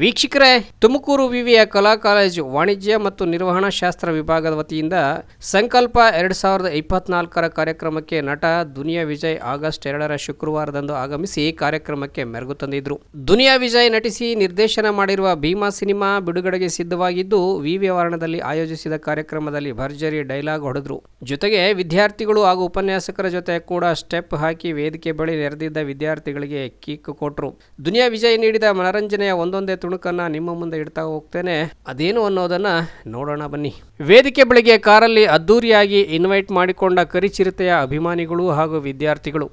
ವೀಕ್ಷಕರೇ, ತುಮಕೂರು ವಿವಿಯ ಕಲಾ ಕಾಲೇಜು ವಾಣಿಜ್ಯ ಮತ್ತು ನಿರ್ವಹಣಾ ಶಾಸ್ತ್ರ ವಿಭಾಗದ ವತಿಯಿಂದ ಸಂಕಲ್ಪ ಎರಡು ಸಾವಿರದ ಇಪ್ಪತ್ನಾಲ್ಕರ ಕಾರ್ಯಕ್ರಮಕ್ಕೆ ನಟ ದುನಿಯಾ ವಿಜಯ್ ಆಗಸ್ಟ್ ಎರಡರ ಶುಕ್ರವಾರದಂದು ಆಗಮಿಸಿ ಕಾರ್ಯಕ್ರಮಕ್ಕೆ ಮೆರುಗು ತಂದಿದ್ರು. ದುನಿಯಾ ವಿಜಯ್ ನಟಿಸಿ ನಿರ್ದೇಶನ ಮಾಡಿರುವ ಭೀಮಾ ಸಿನಿಮಾ ಬಿಡುಗಡೆಗೆ ಸಿದ್ಧವಾಗಿದ್ದು, ವಿವಿ ವಾರಣದಲ್ಲಿ ಆಯೋಜಿಸಿದ ಕಾರ್ಯಕ್ರಮದಲ್ಲಿ ಭರ್ಜರಿ ಡೈಲಾಗ್ ಹೊಡೆದ್ರು. ಜೊತೆಗೆ ವಿದ್ಯಾರ್ಥಿಗಳು ಹಾಗೂ ಉಪನ್ಯಾಸಕರ ಜೊತೆ ಕೂಡ ಸ್ಟೆಪ್ ಹಾಕಿ ವೇದಿಕೆ ಬಳಿ ನೆರೆದಿದ್ದ ವಿದ್ಯಾರ್ಥಿಗಳಿಗೆ ಕಿಕ್ ಕೊಟ್ರು. ದುನಿಯಾ ವಿಜಯ್ ನೀಡಿದ ಮನರಂಜನೆಯ ಒಂದೊಂದೇ ತುಣುಕನ್ನ ನಿಮ್ಮ ಮುಂದೆ ಇಡ್ತಾ ಹೋಗ್ತೇನೆ. ಅದೇನು ಅನ್ನೋದನ್ನ ನೋಡೋಣ ಬನ್ನಿ. ವೇದಿಕೆ ಬೆಳಗ್ಗೆ ಕಾರಲ್ಲಿ ಅದ್ದೂರಿಯಾಗಿ ಇನ್ವೈಟ್ ಮಾಡಿಕೊಂಡ ಕರಿಚಿರತೆಯ ಅಭಿಮಾನಿಗಳು ಹಾಗೂ ವಿದ್ಯಾರ್ಥಿಗಳು.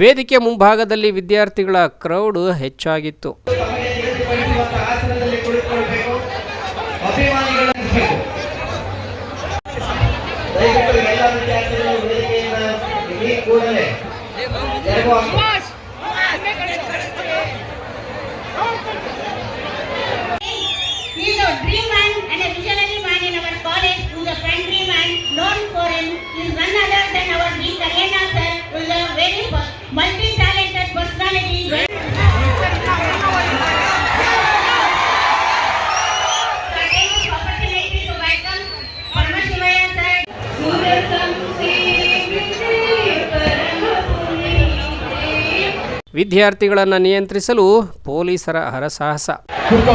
ವೇದಿಕೆ ಮುಂಭಾಗದಲ್ಲಿ ವಿದ್ಯಾರ್ಥಿಗಳ ಕ್ರೌಡ್ ಹೆಚ್ಚಾಗಿತ್ತು very multi-talented ಮಂಡಿ ಟ್ಯಾಲೆಂಟೆಡ್ ಪರ್ಸನಾಲಿಟಿ ವಿದ್ಯಾರ್ಥಿಗಳನ್ನು ನಿಯಂತ್ರಿಸಲು ಪೊಲೀಸರ ಹರಸಾಹಸ ಸ್ವಲ್ಪ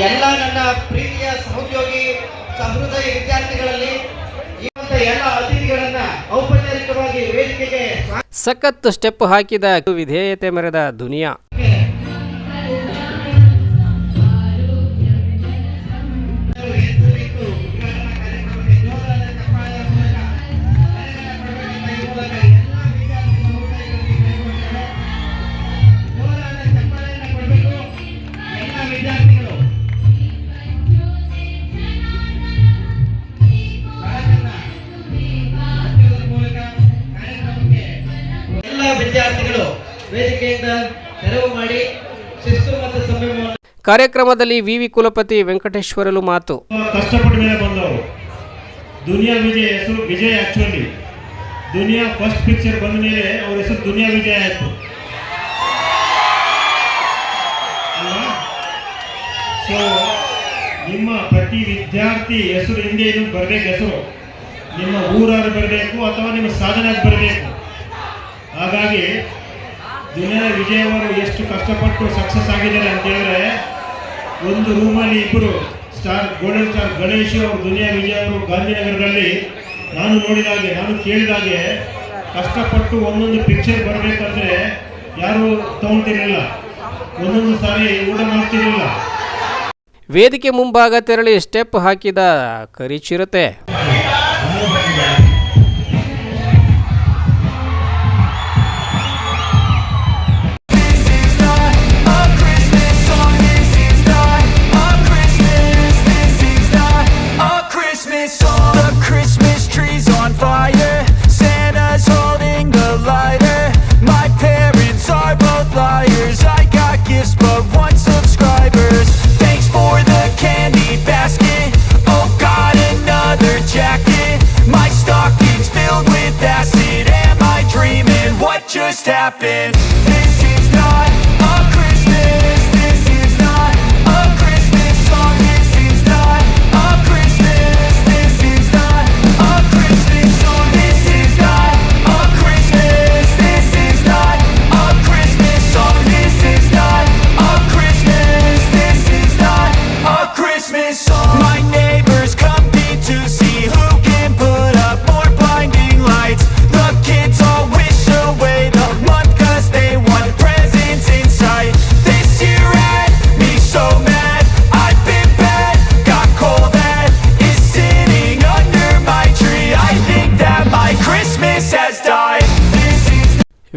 ಎಲ್ಲ ನನ್ನ ಪ್ರೀತಿಯ ಸಹೋದ್ಯೋಗಿ ಸಹೃದಯ ವಿದ್ಯಾರ್ಥಿಗಳಲ್ಲಿ ಎಲ್ಲ ಅತಿಥಿಗಳನ್ನ ಔಪಚಾರಿಕವಾಗಿ ವೇದಿಕೆಗೆ ಸಖತ್ ಸ್ಟೆಪ್ ಹಾಕಿದ ವಿಧೇಯತೆ ಮೆರೆದ ದುನಿಯಾ. ಕಾರ್ಯಕ್ರಮದಲ್ಲಿ ವಿವಿ ಕುಲಪತಿ ವೆಂಕಟೇಶ್ವರಲು ಮಾತು. ಕಷ್ಟಪಟ್ಟು ಮೇಲೆ ಬಂದವರು. ದುನಿಯಾ ವಿಜಯ್ ಹೆಸರು Vijay actually Duniya first picture ಬಂದ ಮೇಲೆ ಅವ್ರ ಹೆಸರು ದುನಿಯಾ ವಿಜಯ್ ಆಯ್ತು. ಸೊ ನಿಮ್ಮ ಪ್ರತಿ ವಿದ್ಯಾರ್ಥಿ ಹೆಸರು ಹಿಂದೆ ಏನು ಬರಬೇಕು ಹೆಸರು. ನಿಮ್ಮ ಊರಾರು ಬರಬೇಕು ಅಥವಾ ನಿಮ್ಮ ಸಾಧನೆ ಬರಬೇಕು. ಹಾಗಾಗಿ ದುನಿಯಾ ವಿಜಯ್ ಅವರು ಎಷ್ಟು ಕಷ್ಟಪಟ್ಟು ಸಕ್ಸಸ್ ಆಗಿದ್ದಾರೆ ಅಂತ ಹೇಳಿದ್ರೆ ಒಂದು ರೂಮಲ್ಲಿ ಇಬ್ಬರು ಸ್ಟಾರ್ ಗೋಲ್ಡನ್ ಸ್ಟಾರ್ ಗಣೇಶ್ ಅವರು, ದುನಿಯಾ ವಿಜಯ್ ಅವರು ಗಾಂಧಿನಗರದಲ್ಲಿ ನಾನು ನೋಡಿದಾಗೆ ನಾನು ಕೇಳಿದಾಗೆ ಕಷ್ಟಪಟ್ಟು ಒಂದೊಂದು ಪಿಕ್ಚರ್ ಬರಬೇಕಂದ್ರೆ ಯಾರು ತಗೊಂತಿರಲಿಲ್ಲ ಒಂದೊಂದು ಸಾರಿ ಊಟ ಮಾಡ್ತಿರಲಿಲ್ಲ. ವೇದಿಕೆ ಮುಂಭಾಗ ತೆರಳಿ ಸ್ಟೆಪ್ ಹಾಕಿದ ಕರಿಚಿರತೆ.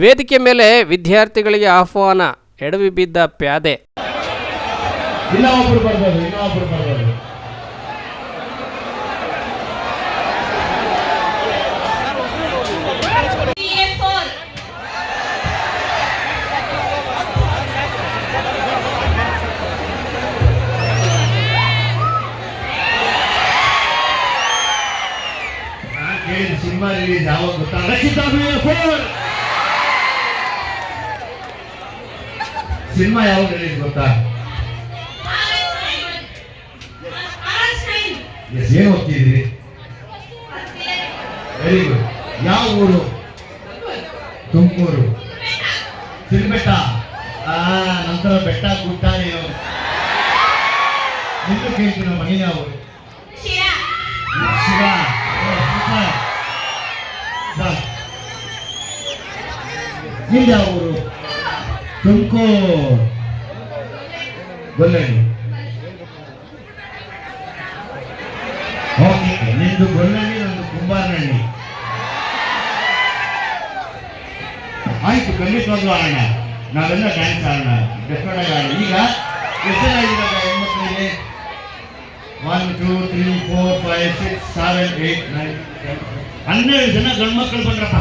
ವೇದಿಕೆ ಮೇಲೆ ವಿದ್ಯಾರ್ಥಿಗಳಿಗೆ ಆಹ್ವಾನ, ಎಡವಿ ಬಿದ್ದ ಪ್ಯಾದೆ. ಇನ್ನ ಒಬ್ರು ಬರ್ಬೋದು ಇನ್ನ ಒಬ್ರು ಬರ್ಬೋದು. CA4. ನಾನು ಕೇಳಿದ ಸಿನಿಮಾ ರಿಲೀಸ್ ಯಾವಾಗ ಗೊತ್ತಾ ಸಿನಿಮಾ ಯಾವಾಗ ರಿಲೀಸ್ ಗೊತ್ತಾ? August 9. ಎಸ್, ಏನು ಓದ್ತಿದ್ರಿ ವೆರಿ ಗುಡ್ ಯಾವ ಊರು? ತುಮಕೂರು. ಸಿರಿಬೆಟ್ಟ ಆ, ನಂತರ ಬೆಟ್ಟ ಗುಡ್ಡ ಏನು ನಿಂದು ಕೇಳ್ತೀನಿ ನೀನು ಯಾವ super. ಯಾವ ಊರು? ತುಮಕೂರು. ಗೊಲ್ಲಳ್ಳಿ ಓಕೆ ನಿಂದು ನಂದು ಕುಂಬಾರನಹಳ್ಳಿ. ಆಯ್ತು ಖಂಡಿತವಾಗ್ಲೂ ಆಡೋಣ ನಾವೆಲ್ಲ ಡ್ಯಾನ್ಸ್ ಆಡೋಣ. ಡೆಫಿನೆಟ್ ಆಡೋಣ. ಈಗ ಎಷ್ಟು ಜನ ಇವಾಗ ಹೆಣ್ಮಕ್ಳಿಗೆ one two three four five six seven eight nine ಹನ್ನೆರಡು ಜನ ಗಂಡ್ಮಕ್ಳು ಬಂದ್ರಪ್ಪ.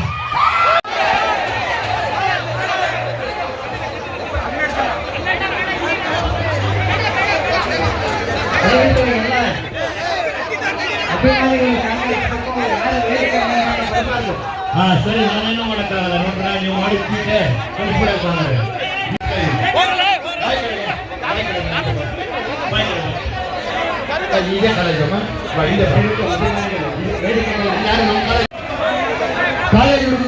ಸರಿ ನಾನೇನು ಮಾಡಕ್ಕಾಗಲ್ಲ ನೋಡ್ರ ನೀವು ಮಾಡಿದ್ದೆ ಕಳಿಸ್ಬಿಡಕ್ ಬಂದ್ರೆ ಇದೇ ಕಾಲೇಜಮ್ಮ ಬಾ, ಇಲ್ಲೇ ಬಾ. ಯಾರು ನಮ್ಮ ಕಾಲೇಜ್ ಕಾಲೇಜ್ ಹುಡುಗ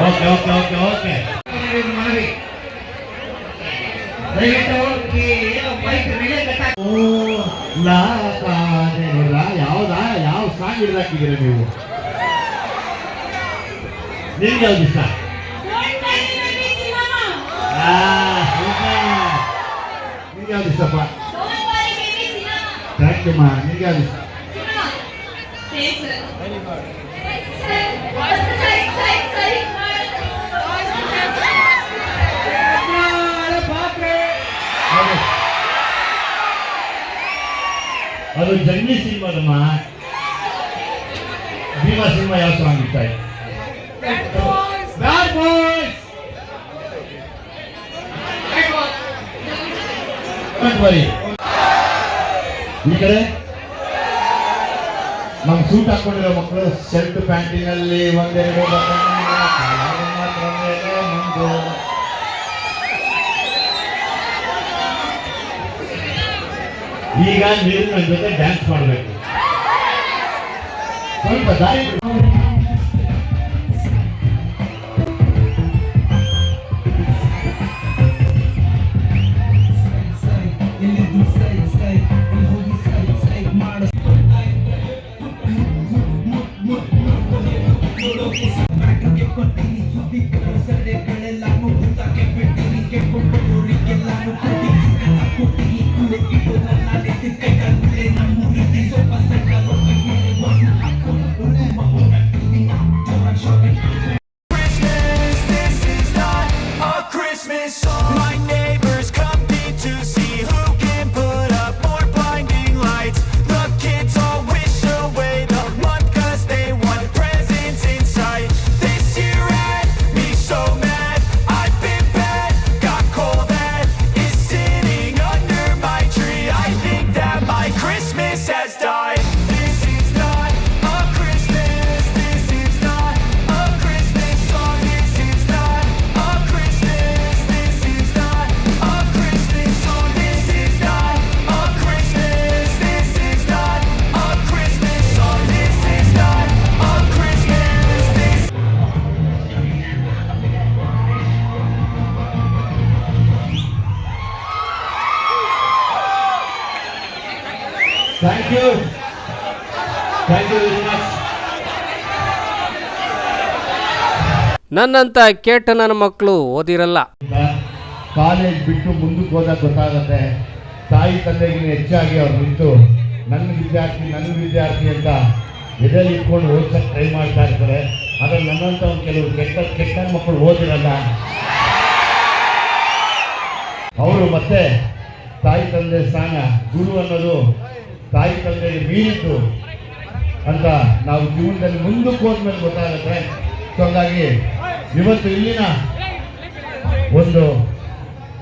okay okay okay okay song ಹಿಡ್ದಾಕಿದ್ದೀರ ನೀವು ನಿಮ್ಗೆ ಯಾವ್ದು ಇಷ್ಟ Don't worry, baby, cinema. ಆ, super. ನಿಮ್ಗೆ ಯಾವ್ದು ಇಷ್ಟಪ್ಪ Don't worry, baby, cinema. Thank you ಮಾ ನಿಮ್ಗೆ ಯಾವ್ದು ಇಷ್ಟ Cinema. Say, sir. Sorry, sorry, sorry. ಹೌದು. ಅದು ಜಂಗಿ ಸಿನಿಮಾದಮ್ಮ Bhima cinema ಯಾವ ಸಾಂಗ್ ಇಷ್ಟ ಆಯ್ತು ಬರಿ ಈ ಕಡೆ ನಮ್ಮ ಸೂಟ್ ಹಾಕೊಂಡಿರೋ ಮಕ್ಕಳು ಶರ್ಟ್ ಪ್ಯಾಂಟಿನಲ್ಲಿ ಒಂದೆರಡು ಈಗ ನೀವು ನನ್ನ ಜೊತೆ ಡ್ಯಾನ್ಸ್ ಮಾಡಬೇಕು ಸ್ವಲ್ಪ ಸ್ವಲ್ಪ ದಾರಿ ನನ್ನಂಥ ಕೆಟ್ಟ ನನ್ನ ಮಕ್ಕಳು ಓದಿರಲ್ಲ. ಕಾಲೇಜ್ ಬಿಟ್ಟು ಮುಂದಕ್ಕೆ ಹೋದಾಗ ಗೊತ್ತಾಗುತ್ತೆ, ತಾಯಿ ತಂದೆಗಿನ ಹೆಚ್ಚಾಗಿ ಅವ್ರು ನಿಂತು, ನನ್ನ ವಿದ್ಯಾರ್ಥಿ ನನ್ನ ವಿದ್ಯಾರ್ಥಿ ಅಂತ ಎದೆಯಲ್ಲಿ ಇಟ್ಕೊಂಡು ಓದ್ಸಕ್ಕೆ ಟ್ರೈ ಮಾಡ್ತಾ ಇರ್ತಾರೆ. ಆದರೆ ನನ್ನಂಥ ಒಂದು ಕೆಲವು ಕೆಟ್ಟ ಕೆಟ್ಟ ಮಕ್ಕಳು ಓದಿರಲ್ಲ. ಅವರು ಮತ್ತೆ ತಾಯಿ ತಂದೆ ಸ್ಥಾನ, ಗುರು ಅನ್ನೋದು ತಾಯಿ ತಂದೆಗೆ ಮೀರಿದ್ದು ಅಂತ ನಾವು ಜೀವನದಲ್ಲಿ ಮುಂದಕ್ಕೆ ಹೋದ್ಮೇಲೆ ಗೊತ್ತಾಗುತ್ತೆ. ಸೊ ಹಂಗಾಗಿ ಇವತ್ತು ಇಲ್ಲಿನ ಒಂದು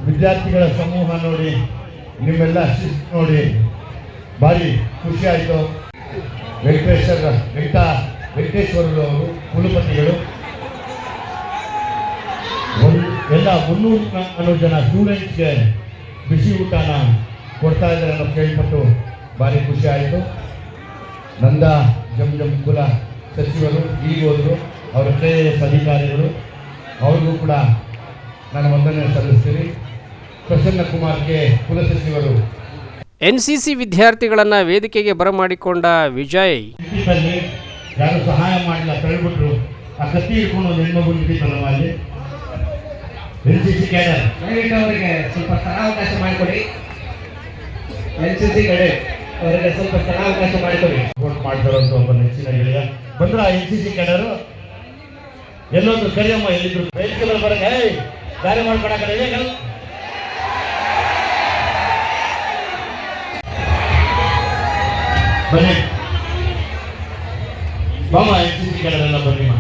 ವಿದ್ಯಾರ್ಥಿಗಳ ಸಮೂಹ ನೋಡಿ, ನಿಮ್ಮೆಲ್ಲ ಶಿಸ್ತು ನೋಡಿ. ಭಾರಿ ಖುಷಿ ಆಯಿತು. ವೆಂಕಟೇಶ್ವರ, ವೆಂಕಟ, ವೆಂಕಟೇಶ್ವರರು ಅವರು, ಕುಲಪತಿಗಳು. ಎಲ್ಲ ಮುನ್ನೂರು ನಾಲ್ಕು ಜನ ಸ್ಟೂಡೆಂಟ್ಸ್ಗೆ ಬಿಸಿ ಊಟನ ಕೊಡ್ತಾ ಇದ್ದಾರೆ ಅನ್ನೋ ಕೇಳ್ಪಟ್ಟು ಭಾರಿ ಖುಷಿ ಆಯಿತು. ನಂದ ಜಮ್ ಜಮ್ ಕುಲ ಸಚಿವರು, ಈಗ ಹೋದರು. ಅವರ ಎಸ್ ಅಧಿಕಾರಿಗಳು ಅವ್ರಿಗೂ ಕೂಡ ನಾನು ವಂದನೆ ಸಲ್ಲಿಸ್ತೀನಿ. ಪ್ರಸನ್ನ ಕುಮಾರ್ಗೆ ಕುಲಸಚಿವರು. ಎನ್ ಸಿ ಸಿ ವಿದ್ಯಾರ್ಥಿಗಳನ್ನು ವೇದಿಕೆಗೆ ಬರಮಾಡಿಕೊಂಡ ವಿಜಯ್. ಯಾರು ಸಹಾಯ ಮಾಡಿಲ್ಲ ತಳ್ಬಿಟ್ರು ಆ ಕತ್ತಿ ಇಟ್ಕೊಂಡು ಹೆಣ್ಮಗು ನಿಂತಿದ್ದಲ್ಲ ಅಲ್ಲಿ ಎನ್ ಸಿ ಸಿ ಕ್ಯಾಡರ್. ದಯವಿಟ್ಟು ಅವರಿಗೆ ಸ್ವಲ್ಪ ಸ್ಥಳಾವಕಾಶ ಮಾಡಿಕೊಡಿ. ಎನ್ ಸಿ ಸಿ ಕಡೆ ಅವರಿಗೆ ಸ್ವಲ್ಪ ಸ್ಥಳಾವಕಾಶ ಮಾಡಿಕೊಡಿ. ಸಪೋರ್ಟ್ ಮಾಡ್ತಾರಂತ ಒಬ್ಬ ನೆಚ್ಚಿನ ಗೆಳೆಯ. ಬಂದ್ರ ಎನ್ ಸಿ ಸಿ ಕ್ಯಾಡರು? ಎಲ್ಲೊಂದು ಕರಿಯಮ್ಮ ಎಲ್ಲಿದ್ರು. ವೇದಿಕೆಲ್ಲ ಬರಕ್ಕೆ ಏಯ್, ದಾರಿ ಮಾಡ್ಕೊಡಕ್ಕೆ ಬನ್ನಿ. ಬಾಮ ಎನ್ ಕ್ಯಾಡರ್ ಬನ್ನಿ ಮಾ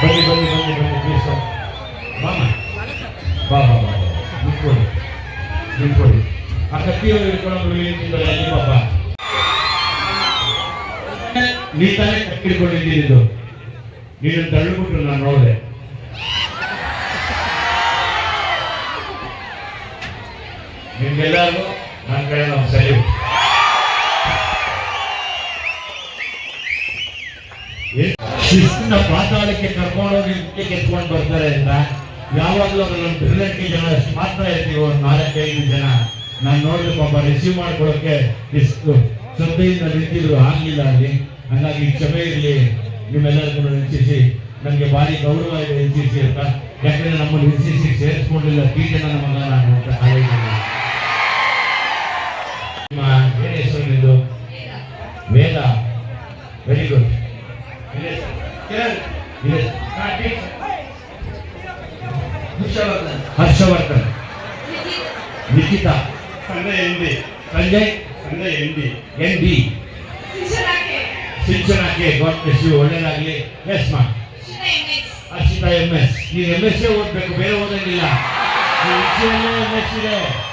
ಬನ್ನಿ ಬನ್ನಿ ಬನ್ನಿ ಬನ್ನಿ ಪ್ಲೀಸ್ ಬಾಮ ಬಾ ಬಾ ಬಾ ನಿಂತ್ಕೊಳ್ಳಿ. ನಿಂತ್ಕೊಳ್ಳಿ. ಆ ಕತ್ತಿಯನ್ನು ಹಿಡ್ಕೊಂಡು ನಿಂತಿದ್ದಾರೆ ಅಲ್ಲಿ ಪಾಪ ನೀ ತಾನೇ ಕತ್ತಿ ಹಿಡ್ಕೊಂಡಿದ್ದು ನೀನು ತಳ್ಳಿಬಿಟ್ರು ನಾನು ನೋಡಿದೆ. ನಿಮ್ಗೆಲ್ಲರಿಗೂ ನನ್ನ ಕಡೆ ನಾವು ಸಲ್ಯೂಟ್ ಶಿಸ್ತಿನ ಪಾತಾಳಕ್ಕೆ ಕರ್ಕೊಂಡೋಗಿ ಕೆತ್ಕೊಂಡು ಬರ್ತಾರೆ ಅಂತ ಯಾವಾಗಲೂ ಒಂದು ಹದಿನೆಂಟು ಜನ ಮಾತ್ರ ಇರ್ತೀವಿ ಒಂದು ನಾಲ್ಕೈದು ಜನ, ನಾನು ನೋಡಿದ್ರೆ ಪಾಪ ರಿಸೀವ್ ಮಾಡ್ಕೊಳ್ಳೋಕೆ ಇಷ್ಟು ಶ್ರದ್ಧೆಯಿಂದ ನಿಂತಿದ್ರು, ಆಗಲಿಲ್ಲ ಅಲ್ಲಿ. ಹಂಗಾಗಿ ಕ್ಷಮೆ ಇರಲಿ ನಿಮ್ಮೆಲ್ಲರಿಗೂ ನಿಂತಿಸಿ ನನಗೆ ಭಾರಿ ಗೌರವ ಇದೆ ಎನ್ ಸಿ ಸಿ ಅಂತ. ಯಾಕಂದ್ರೆ ನಮ್ಮನ್ನು ಎನ್ ಸಿ ಸಿ ಸೇರಿಸ್ಕೊಂಡಿಲ್ಲ ಟೀಚರ್ ನಮ್ಮ ಮಗನ ನಾನು ಅಂತ ನೀವು ಎಂ ಎಸ್ ಸಿ ಬೇರೆ ಓದಂಗಿಲ್ಲ. ಎಂ ಎಸ್ ಇದೆ.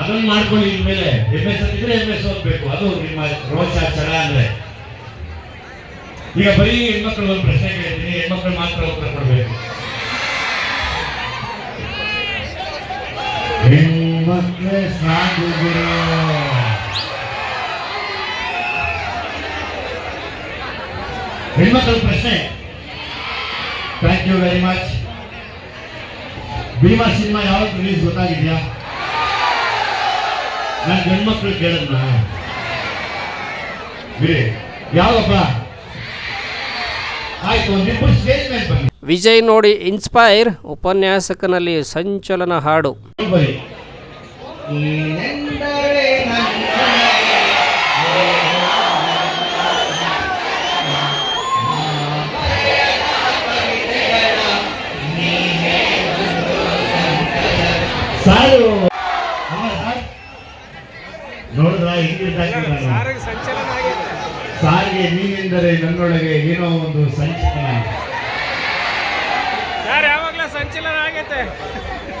ಅದನ್ನು ಮಾಡ್ಕೊಳ್ಳಿ ಇನ್ಮೇಲೆ. ಎಂ ಎಸ್ ಅಂತಿದ್ರೆ ಎಂ ಎಸ್ ಓದ್ಬೇಕು. ಅದು ನಿಮ್ಮ ರೋಚಾಚರ ಅಂದ್ರೆ. ಈಗ ಬರೀ ಹೆಣ್ಮಕ್ಳು ಒಂದು ಪ್ರಶ್ನೆ ಕೇಳ್ತೀನಿ. ಹೆಣ್ಮಕ್ಳು ಮಾತ್ರ ಉತ್ತರ ಕೊಡಬೇಕು. ಹೆಣ್ಮಕ್ಳೇ ಸಾಕು ಹೆಣ್ಮಕ್ಳ ಪ್ರಶ್ನೆ. Thank you very much Bhima cinema ಯಾವಾಗ ರಿಲೀಸ್ ಗೊತ್ತಾಗಿದ್ಯಾ? ನನ್ನ ಗಂಡ್ಮಕ್ಳು ಕೇಳಿದ್ನ? ಬಿಡಿ ಯಾವಪ್ಪ? ಆಯ್ತು ಒಂದಿಬ್ಬರು ಸ್ಟೇಜ್ ಮೇಲೆ ಬನ್ನಿ. ವಿಜಯ್ ನೋಡಿ ಇನ್ಸ್ಪೈರ್ ಉಪನ್ಯಾಸಕನಲ್ಲಿ ಸಂಚಲನ ಹಾಡು. ಬನ್ನಿ. ಸರ್? ನೋಡಿದ್ರ? ಸಾರಿಗೆ ನೀನೆಂದರೆ ನನ್ನೊಳಗೆ ಏನೋ ಒಂದು ಸಂಚಲನ.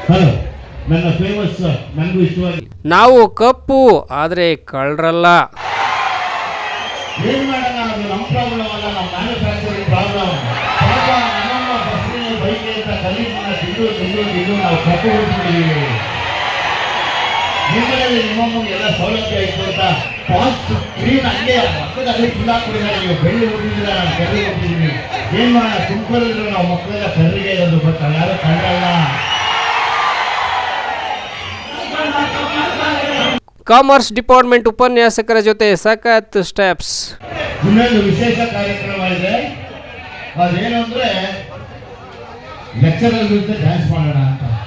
ಹಲೋ ನನ್ನ ಫೇಮಸ್ ನನಗೂ ಇಷ್ಟವಾಗಿ. ನಾವು ಕಪ್ಪು ಆದರೆ ಕಳ್ರಲ್ಲ ಏನ್ ಮಾಡೋಣ ನಾವು ಕಪ್ಪು ನಿಮ್ಮಲ್ಲಿ ಎಲ್ಲ ಸೌಲಭ್ಯ ಇತ್ತು ಅಂತ ಫಾಸ್ಟ್ ಕ್ರೀಮ್ ಹಂಗೆ ಮಕ್ಕಳಲ್ಲಿ ನೀವು ಬೆಳ್ಳಿ ನಾನು ಹೋಗ್ತಿದ್ದೀನಿ ಏನ್ ಮಾಡೋಣ? ತುಮಕೂರಲ್ಲಿರೋ ನಾವು ಮಕ್ಕಳೆಲ್ಲ ಕರ್ರಿಗೆ ಇರೋದು ಗೊತ್ತಲ್ಲ ಯಾರು ಕಂಡಲ್ಲ ಕಾಮರ್ಸ್ ಡಿಪಾರ್ಟ್ಮೆಂಟ್ ಉಪನ್ಯಾಸಕರ ಜೊತೆ ಸಖತ್ ಸ್ಟೆಪ್ಸ್ ಇನ್ನೊಂದು ವಿಶೇಷ ಕಾರ್ಯಕ್ರಮ ಇದೆ. ಅದೇನು ಅಂದ್ರೆ ಲೆಕ್ಚರರ್ ಜೊತೆ ಡ್ಯಾನ್ಸ್ ಮಾಡೋಣ ಅಂತ.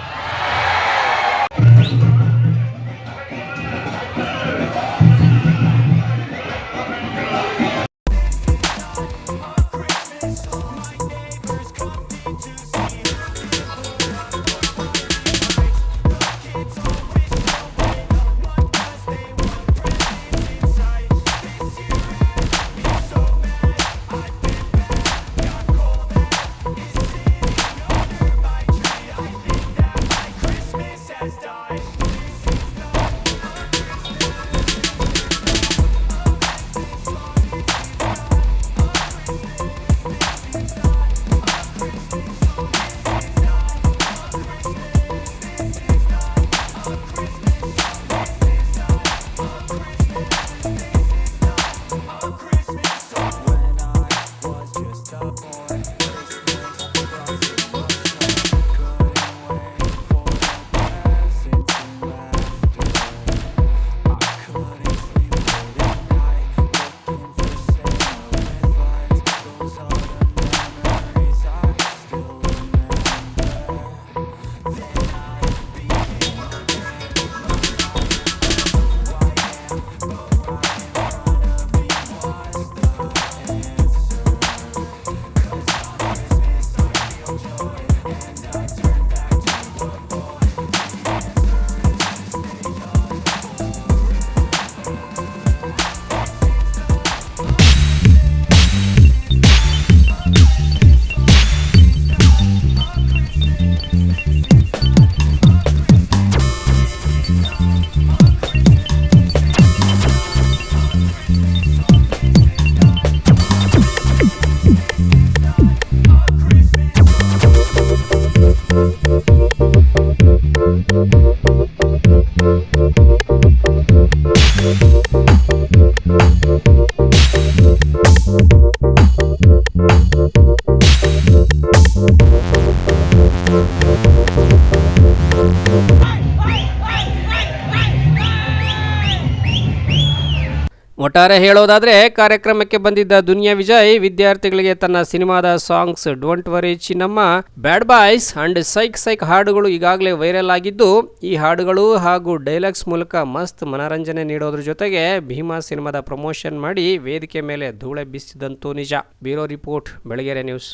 ಒಟ್ಟಾರೆ ಹೇಳೋದಾದರೆ, ಕಾರ್ಯಕ್ರಮಕ್ಕೆ ಬಂದಿದ್ದ ದುನಿಯಾ ವಿಜಯ್ ವಿದ್ಯಾರ್ಥಿಗಳಿಗೆ ತನ್ನ ಸಿನಿಮಾದ songs don't worry Chinnamma bad boys and psych psych ಹಾಡುಗಳು ಈಗಾಗಲೇ ವೈರಲ್ ಆಗಿದ್ದು, ಈ ಹಾಡುಗಳು ಹಾಗೂ ಡೈಲಾಗ್ಸ್ ಮೂಲಕ ಮಸ್ತ್ ಮನರಂಜನೆ ನೀಡೋದ್ರ ಜೊತೆಗೆ ಭೀಮಾ ಸಿನಿಮಾದ ಪ್ರಮೋಷನ್ ಮಾಡಿ ವೇದಿಕೆ ಮೇಲೆ ಧೂಳೆ ಬಿಸಿದಂತೂ ನಿಜ. Bureau report Belagere news